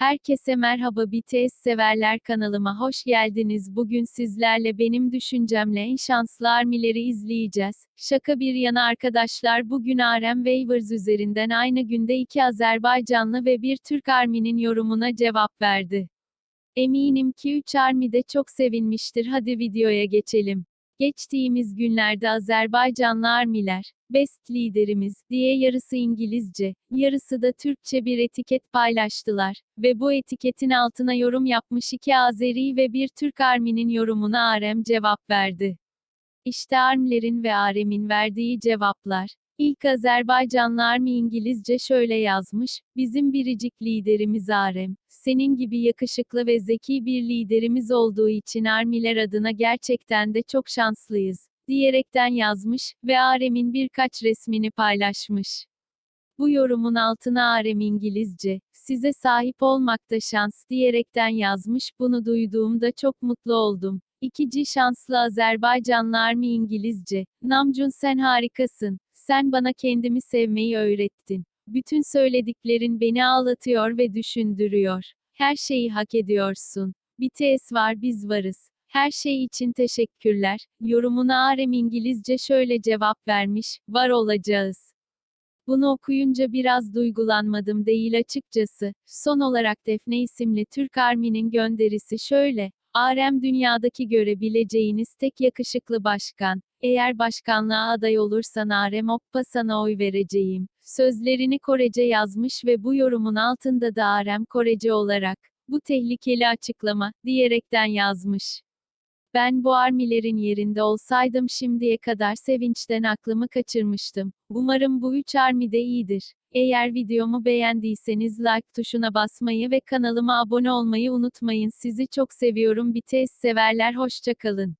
Herkese merhaba BTS severler kanalıma hoş geldiniz. Bugün sizlerle benim düşüncemle en şanslı armileri izleyeceğiz. Şaka bir yana arkadaşlar bugün Arem Waivers üzerinden aynı günde iki Azerbaycanlı ve bir Türk arminin yorumuna cevap verdi. Eminim ki 3 armi de çok sevinmiştir. Hadi videoya geçelim. Geçtiğimiz günlerde Azerbaycanlı armiler, Best liderimiz diye yarısı İngilizce, yarısı da Türkçe bir etiket paylaştılar ve bu etiketin altına yorum yapmış iki Azeri ve bir Türk arminin yorumuna Arem cevap verdi. İşte armlerin ve Arem'in verdiği cevaplar. İlk Azerbaycanlı Army İngilizce şöyle yazmış, bizim biricik liderimiz Arem, senin gibi yakışıklı ve zeki bir liderimiz olduğu için Armiler adına gerçekten de çok şanslıyız, diyerekten yazmış ve Arem'in birkaç resmini paylaşmış. Bu yorumun altına Arem İngilizce, size sahip olmakta şans diyerekten yazmış, bunu duyduğumda çok mutlu oldum. İkinci şanslı Azerbaycanlı Army İngilizce, Namjoon sen harikasın, sen bana kendimi sevmeyi öğrettin. Bütün söylediklerin beni ağlatıyor ve düşündürüyor. Her şeyi hak ediyorsun. BTS var biz varız. Her şey için teşekkürler. Yorumuna Arem İngilizce şöyle cevap vermiş, var olacağız. Bunu okuyunca biraz duygulanmadım değil açıkçası. Son olarak Defne isimli Türk Armi'nin gönderisi şöyle. Arem dünyadaki görebileceğiniz tek yakışıklı başkan. Eğer başkanlığa aday olursan Arem Oppa sana oy vereceğim. Sözlerini Korece yazmış ve bu yorumun altında da Arem Korece olarak, bu tehlikeli açıklama, diyerekten yazmış. Ben bu armilerin yerinde olsaydım şimdiye kadar sevinçten aklımı kaçırmıştım. Umarım bu üç armi de iyidir. Eğer videomu beğendiyseniz like tuşuna basmayı ve kanalıma abone olmayı unutmayın. Sizi çok seviyorum BTS severler hoşçakalın.